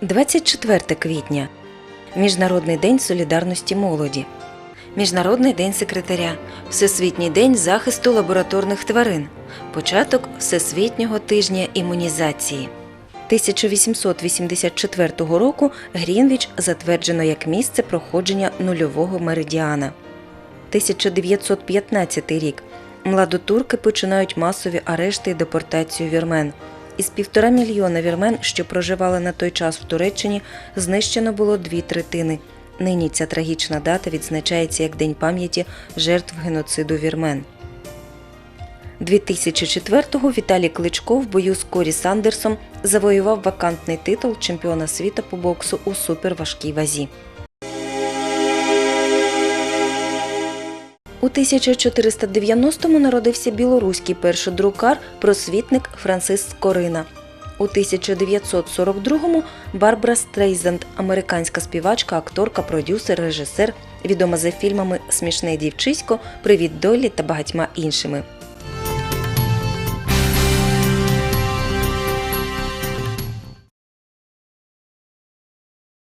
24 квітня Міжнародний день солідарності молоді. Міжнародний день секретаря, Всесвітній день захисту лабораторних тварин, початок Всесвітнього тижня імунізації. 1884 року Грінвіч затверджено як місце проходження нульового меридіана. 1915 рік младотурки починають масові арешти і депортацію вірмен. Із півтора мільйона вірмен, що проживали на той час в Туреччині, знищено було дві третини. Нині ця трагічна дата відзначається як День пам'яті жертв геноциду вірмен. 2004-го Віталій Кличко в бою з Корі Сандерсом завоював вакантний титул чемпіона світу по боксу у суперважкій вазі. У 1490-му народився білоруський першодрукар, просвітник Франсис Корина. У 1942-му Барбара Стрейзенд, американська співачка, акторка, продюсер, режисер, відома за фільмами Смішне дівчисько, Привіт Долі та багатьма іншими.